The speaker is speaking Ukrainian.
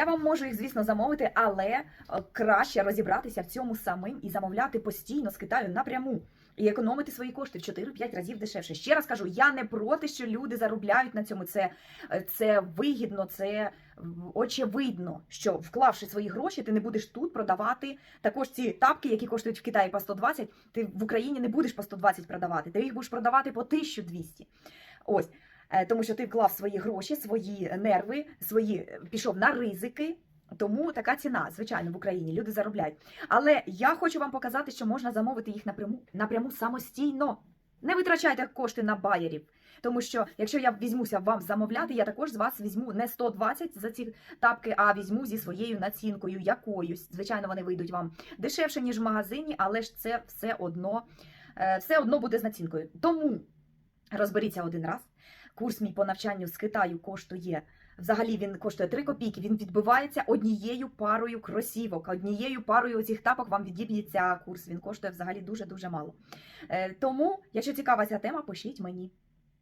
Я вам можу їх, звісно, замовити, але е, краще розібратися в цьому самим і замовляти постійно з Китаю напряму. І економити свої кошти в 4-5 разів дешевше. Ще раз кажу, я не проти, що люди заробляють на цьому. Це, е, це вигідно, це очевидно, що вклавши свої гроші, ти не будеш тут продавати також ці тапки, які коштують в Китаї по 120, ти в Україні не будеш по 120 продавати, ти їх будеш продавати по 1200. Ось. Е, Тому що ти вклав свої гроші, свої нерви, свої е, пішов на ризики. Тому така ціна, звичайно, в Україні люди заробляють. Але я хочу вам показати, що можна замовити їх напряму напряму самостійно. Не витрачайте кошти на байерів. Тому що якщо я візьмуся вам замовляти, я також з вас візьму не 120 за ці тапки, а візьму зі своєю націнкою якоюсь. Звичайно, вони вийдуть вам дешевше, ніж в магазині, але ж це все одно, е, все одно буде з націнкою. Тому розберіться один раз. Курс мій по навчанню з Китаю коштує. Взагалі він коштує 3 копійки. Він відбивається однією парою кросівок, однією парою цих тапок вам відіб'ється курс. Він коштує взагалі дуже дуже мало. Е, тому, якщо цікава ця тема, пишіть мені.